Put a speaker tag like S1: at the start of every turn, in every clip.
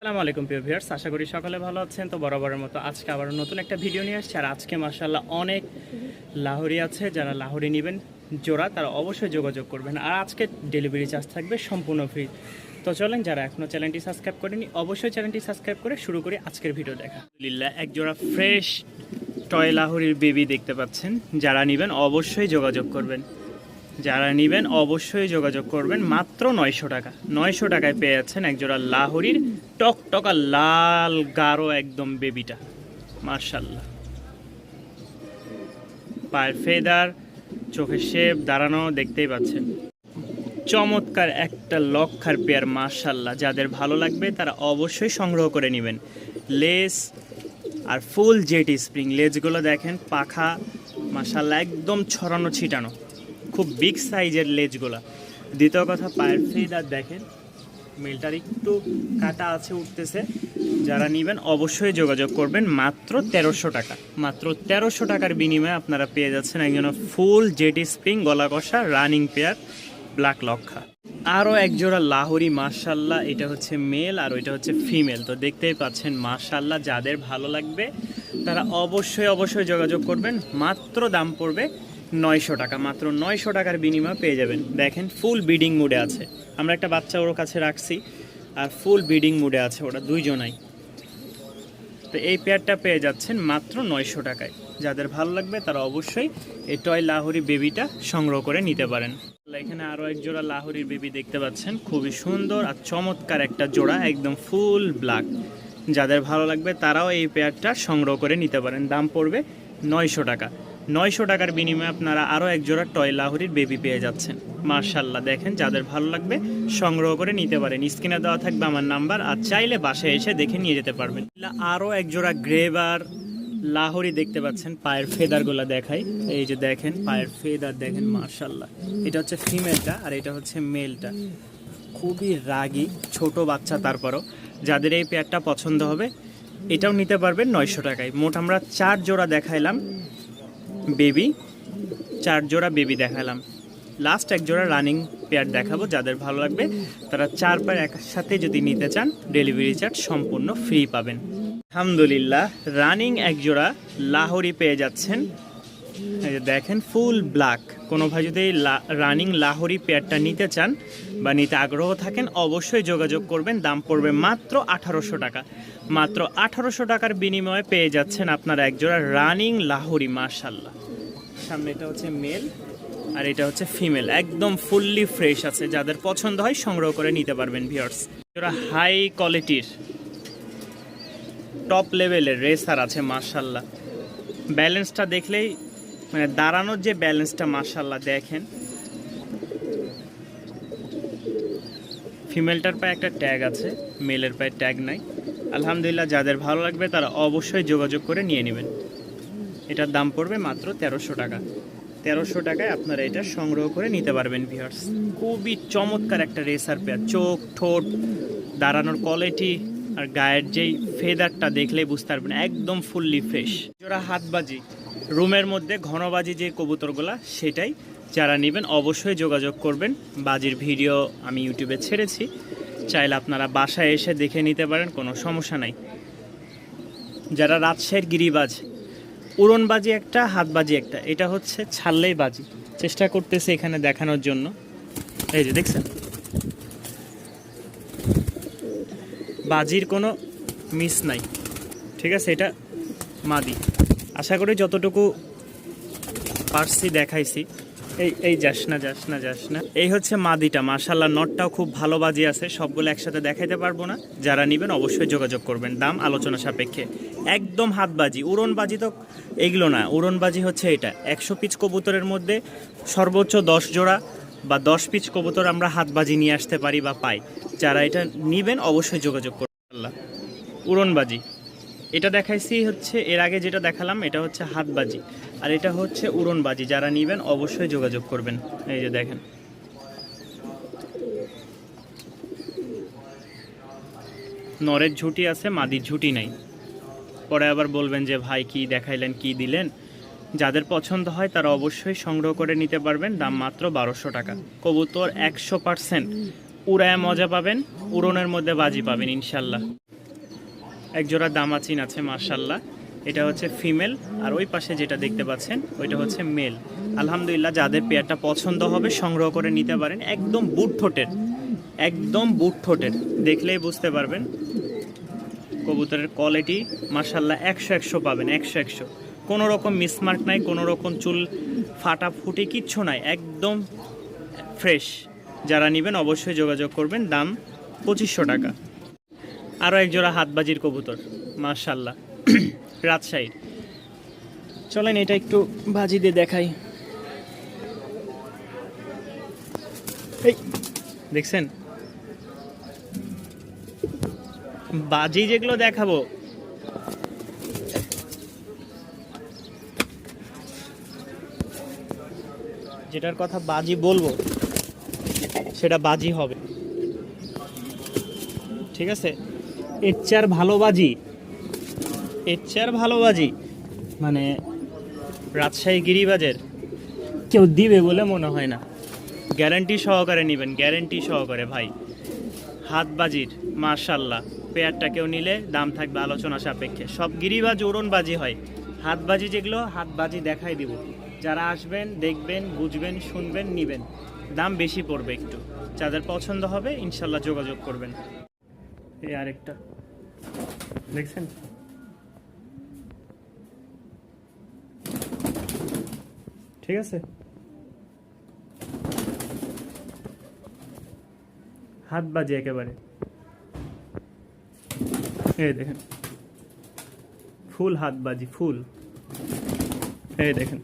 S1: আসসালামু আলাইকুম, প্রিয় ভিউয়ার্স। আশা করি সকলে ভালো আছেন। তো বরাবরের মতো আজকে আবার নতুন একটা ভিডিও নিয়ে আসছে। আর আজকে মাসাল্লাহ অনেক লাহোরি আছে। যারা লাহোরি নেবেন, জোড়া, তারা অবশ্যই যোগাযোগ করবেন। আর আজকে ডেলিভারি চার্জ থাকবে সম্পূর্ণ ফ্রি। তো চলেন, যারা এখনও চ্যানেলটি সাবস্ক্রাইব করেনি অবশ্যই চ্যানেলটি সাবস্ক্রাইব করে শুরু করি আজকের ভিডিও দেখা। আলহামদুলিল্লাহ, এক জোড়া ফ্রেশ টয় লাহোরির বেবি দেখতে পাচ্ছেন। যারা নেবেন, অবশ্যই যোগাযোগ করবেন। যারা নেবেন, অবশ্যই যোগাযোগ করবেন। মাত্র নয়শো টাকা, নয়শো টাকায় পেয়ে যাচ্ছেন একজোড়া লাহোরির টকটকা লাল, গাঢ় একদম বেবিটা মার্শাল্লাহ। পায়ের ফেদার, চোখের শেপ দাঁড়ানো দেখতেই পাচ্ছেন। চমৎকার একটা লক্ষার পেয়ার মার্শাল্লাহ। যাদের ভালো লাগবে তারা অবশ্যই সংগ্রহ করে নেবেন। লেস আর ফুল জেটি স্প্রিং। লেজগুলো দেখেন, পাখা, মার্শাল্লাহ, একদম ছড়ানো ছিটানো। খুব বিগ সাইজের লেজগুলো দ্বিতীয় কথা, পায়ের ফেদার দেখেন। মেলটার একটু কাটা আছে উঠতেছে। যারা নেবেন অবশ্যই যোগাযোগ করবেন মাত্র তেরোশো টাকা। মাত্র তেরোশো টাকার বিনিময়ে আপনারা পেয়ে যাচ্ছেন একজন ফুল জেটি স্প্রিং গলা কষা রানিং পেয়ার ব্ল্যাক লক্ষা। আরও একজোড়া লাহোরি মার্শাল্লাহ এটা হচ্ছে মেল আর ওইটা হচ্ছে ফিমেল। তো দেখতেই পাচ্ছেন মার্শাল্লাহ যাদের ভালো লাগবে, তারা অবশ্যই অবশ্যই যোগাযোগ করবেন। মাত্র দাম পড়বে নয়শো টাকা, মাত্র নয়শো টাকার বিনিময়ে পেয়ে যাবেন। দেখেন ফুল বিডিং মুডে আছে। আমরা একটা বাচ্চা ওর কাছে রাখছি, আর ফুল বিডিং মুডে আছে ওরা দুইজনাই। তো এই পেয়ারটা পেয়ে যাচ্ছেন মাত্র নয়শো টাকায়। যাদের ভালো লাগবে তারা অবশ্যই এই টয় লাহোরি বেবিটা সংগ্রহ করে নিতে পারেন। এখানে আরও এক জোড়া লাহোরির বেবি দেখতে পাচ্ছেন। খুবই সুন্দর আর চমৎকার একটা জোড়া, একদম ফুল ব্ল্যাক যাদের ভালো লাগবে তারাও এই পেয়ারটা সংগ্রহ করে নিতে পারেন। দাম পড়বে নয়শো টাকা। নয়শো টাকার বিনিময়ে আপনারা আরও এক জোড়া টয় লাহোরির বেবি পেয়ে যাচ্ছেন। মার্শাল্লাহ দেখেন যাদের ভালো লাগবে সংগ্রহ করে নিতে পারেন। স্ক্রিনে দেওয়া থাকবে আমার নাম্বার, আর চাইলে বাসায় এসে দেখে নিয়ে যেতে পারবেন। আরও এক জোড়া গ্রেবার লাহোরি দেখতে পাচ্ছেন, পায়ের ফেদারগুলো দেখাই। এই যে দেখেন, পায়ের ফেদার দেখেন মার্শাল্লাহ এটা হচ্ছে ফিমেলটা, আর এটা হচ্ছে মেলটা। খুবই রাগী, ছোট বাচ্চা তারপরও। যাদের এই পেয়ারটা পছন্দ হবে, এটাও নিতে পারবেন নয়শো টাকায়। মোট আমরা চার জোড়া দেখাইলাম। বেবি, চার জোড়া বেবি দেখালাম। লাস্ট এক জোড়া রানিং পেয়ার দেখাবো, যাদের ভালো লাগবে। তারা চার পেয়ার একসাথে যদি নিতে চান ডেলিভারি চার্জ সম্পূর্ণ ফ্রি পাবেন। আলহামদুলিল্লাহ রানিং এক জোড়া লাহোরি পেয়ে যাচ্ছেন। দেখেন ফুল ব্ল্যাক কোনো ভাই যদি রানিং লাহোরি পেয়ারটা নিতে চান বা নিতে আগ্রহ থাকেন, অবশ্যই যোগাযোগ করবেন। দাম পড়বে মাত্র আঠারোশো টাকা। মাত্র আঠারোশো টাকার বিনিময়ে পেয়ে যাচ্ছেন আপনারা একজোড়া রানিং লাহোরি মার্শাল্লাহ সামনে এটা হচ্ছে মেল আর এটা হচ্ছে ফিমেল। একদম ফুললি ফ্রেশ আছে। যাদের পছন্দ হয় সংগ্রহ করে নিতে পারবেন ভিওর্স এরা হাই কোয়ালিটির, টপ লেভেলের রেসার আছে মার্শাল্লাহ ব্যালেন্সটা দেখলেই মানে দাঁড়ানোর যে ব্যালেন্সটা মার্শাল্লাহ দেখেন। ফিমেলটার পায়ে একটা ট্যাগ আছে মেলের পায়ে ট্যাগ নাই। আলহামদুলিল্লাহ, যাদের ভালো লাগবে তারা অবশ্যই যোগাযোগ করে নিয়ে নেবেন। এটার দাম পড়বে মাত্র তেরোশো টাকা। তেরোশো টাকায় আপনারা এটা সংগ্রহ করে নিতে পারবেন ভিউয়ার্স খুবই চমৎকার একটা রেসার পেয়ার চোখ, ঠোঁট, দাঁড়ানোর কোয়ালিটি আর গায়ের যেই ফেদারটা দেখলেই বুঝতে পারবেন, একদম ফুললি ফ্রেশ যারা হাতবাজি। রুমের মধ্যে ঘনবাজি যে কবুতরগুলা, সেটাই যারা নেবেন অবশ্যই যোগাযোগ করবেন। বাজির ভিডিও আমি ইউটিউবে ছেড়েছি। চাইলে আপনারা বাসায় এসে দেখে নিতে পারেন, কোনো সমস্যা নাই। যারা রাজশাহীর গিরিবাজ, উড়নবাজি একটা হাতবাজি একটা, এটা হচ্ছে ছাড়লেই বাজি। চেষ্টা করতেছে এখানে দেখানোর জন্য। এই যে দেখছেন? বাজির কোনো মিস নাই। ঠিক আছে, এটা মাদি। আশা করি যতটুকু পারছি দেখাইছি। এই এই যাস না যাস না যাস না। এই হচ্ছে মাদিটা। মার্শাল্লাহ নটটাও খুব ভালো বাজি আছে। সবগুলো একসাথে দেখাইতে পারব না। যারা নেবেন অবশ্যই যোগাযোগ করবেন। দাম আলোচনা সাপেক্ষে। একদম হাতবাজি উড়নবাজি তো এগুলো না। উড়নবাজি হচ্ছে এটা। একশো পিচ কবুতরের মধ্যে সর্বোচ্চ দশ জোড়া বা দশ পিচ কবুতর আমরা হাত বাজি নিয়ে আসতে পারি বা পাই। যারা এটা নেবেন অবশ্যই যোগাযোগ করবেন আল্লাহ উড়নবাজি এটা দেখাইছি হচ্ছে, এর আগে যেটা দেখালাম, এটা হচ্ছে হাতবাজি আর এটা হচ্ছে উড়নবাজি, যারা নেবেন অবশ্যই যোগাযোগ করবেন। এই যে দেখেন। নরের ঝুটি আছে, মাদির ঝুটি নাই। পরে আবার বলবেন যে, ভাই, কি দেখাইলেন, কি দিলেন? যাদের পছন্দ হয়, তারা অবশ্যই সংগ্রহ করে নিতে পারবেন, দাম মাত্র বারোশো টাকা। কবুতর একশো পার্সেন্ট উড়ায় মজা পাবেন, উড়নের মধ্যে বাজি পাবেন, ইনশাল্লাহ। একজোড়া দামাচিন আছে মার্শাল্লাহ এটা হচ্ছে ফিমেল, আর ওই পাশে যেটা দেখতে পাচ্ছেন, ওইটা হচ্ছে মেল। আলহামদুলিল্লাহ, যাদের পেয়ারটা পছন্দ হবে, সংগ্রহ করে নিতে পারেন। একদম বুট ঠোঁটের, একদম বুট ঠোঁটের, দেখলেই বুঝতে পারবেন। কবুতরের কোয়ালিটি মার্শাল্লাহ একশো একশো পাবেন, একশো একশো। কোনো রকম মিসমার্ক নাই, কোনো রকম চুল ফাটা ফুটে কিচ্ছু নাই, একদম ফ্রেশ যারা নেবেন অবশ্যই যোগাযোগ করবেন, দাম পঁচিশশো টাকা। আরও একজোড়া হাতবাজির কবুতর মার্শাল্লাহ রাজশাহীর চলেন, এটা একটু বাজি দিয়ে দেখাই। এই, দেখছেন? বাজি যেগুলো দেখাবো। যেটার কথা বাজি বলব, সেটা বাজি হবে। ঠিক আছে? এর চেয়ার ভালো বাজি এর চেয়ার ভালো বাজি মানে রাজশাহী গিরিবাজের কেউ দিবে বলে মনে হয় না। গ্যারান্টি সহকারে নেবেন, গ্যারান্টি সহকারে ভাই। হাতবাজির মার্শাল্লাহ পেয়ারটা কেউ নিলে দাম থাকবে আলোচনা সাপেক্ষে। সব গিরিবাজ উড়নবাজি হয়। হাতবাজি যেগুলো, হাতবাজি দেখাই দিব। যারা আসবেন, দেখবেন, বুঝবেন, শুনবেন, নিবেন। দাম বেশি পড়বে একটু। যাদের পছন্দ হবে, ইনশাল্লাহ যোগাযোগ করবেন। এই আরেকটা। দেখছেন? ঠিক আছে? হাত বাজে একেবারে। এই দেখেন। ফুল হাত বাজি, ফুল। এই দেখেন।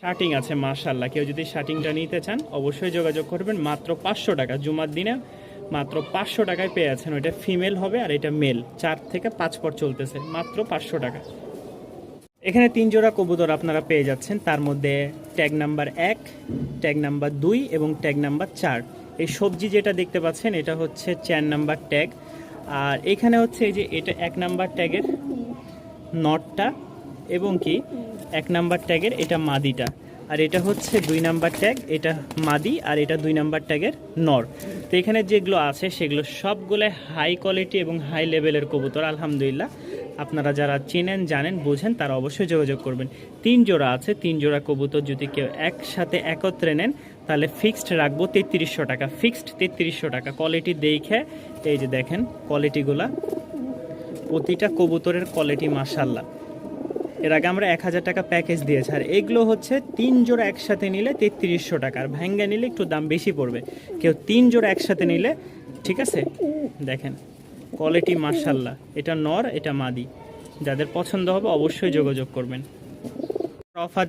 S1: শার্টিং আছে মার্শাল্লাহ কেউ যদি শার্টিংটা নিতে চান, অবশ্যই যোগাযোগ করবেন। মাত্র পাঁচশো টাকা। জুমার দিনে মাত্র পাঁচশো টাকায় পেয়ে আছেন। ওইটা ফিমেল হবে আর এটা মেল। চার থেকে পাঁচ পর চলতেছে, মাত্র পাঁচশো টাকা। এখানে তিন জোড়া কবুতর আপনারা পেয়ে যাচ্ছেন। তার মধ্যে ট্যাগ নাম্বার এক ট্যাগ নাম্বার দুই এবং ট্যাগ নাম্বার চার। এই সবজি যেটা দেখতে পাচ্ছেন, এটা হচ্ছে চার নাম্বার ট্যাগ আর এখানে হচ্ছে এই যে এটা এক নাম্বার ট্যাগের নটটা এবং কি? এক নাম্বার ট্যাগের এটা মাদিটা। আর এটা হচ্ছে দুই নাম্বার ট্যাগ, এটা মাদি আর এটা দুই নাম্বার ট্যাগের নর। তো এখানে যেগুলো আছে সেগুলো সবগুলো হাই কোয়ালিটি এবং হাই লেভেলের কবুতর, আলহামদুলিল্লাহ। আপনারা যারা চেনেন, জানেন, বোঝেন, তারা অবশ্যই যোগাযোগ করবেন। তিন জোড়া আছে, তিন জোড়া কবুতর যদি কেউ একসাথে একত্রে নেন, তাহলে ফিক্সড রাখব তেত্রিশশো টাকা। ফিক্সড তেত্রিশশো টাকা। কোয়ালিটি দেখে, এই যে দেখেন কোয়ালিটিগুলা প্রতিটা কবুতরের কোয়ালিটি মাসাল্লাহ এর আগে আমরা এক হাজার টাকা প্যাকেজ দিয়েছি। আর এগুলো হচ্ছে তিন জোড়া একসাথে নিলে তেত্রিশশো টাকা আর ভ্যাঙ্গা নিলে একটু দাম বেশি পড়বে। কেউ তিন জোড়া একসাথে নিলে, ঠিক আছে? দেখেন কোয়ালিটি মার্শাল্লাহ এটা নর, এটা মাদি। যাদের পছন্দ হবে অবশ্যই যোগাযোগ করবেন। অফার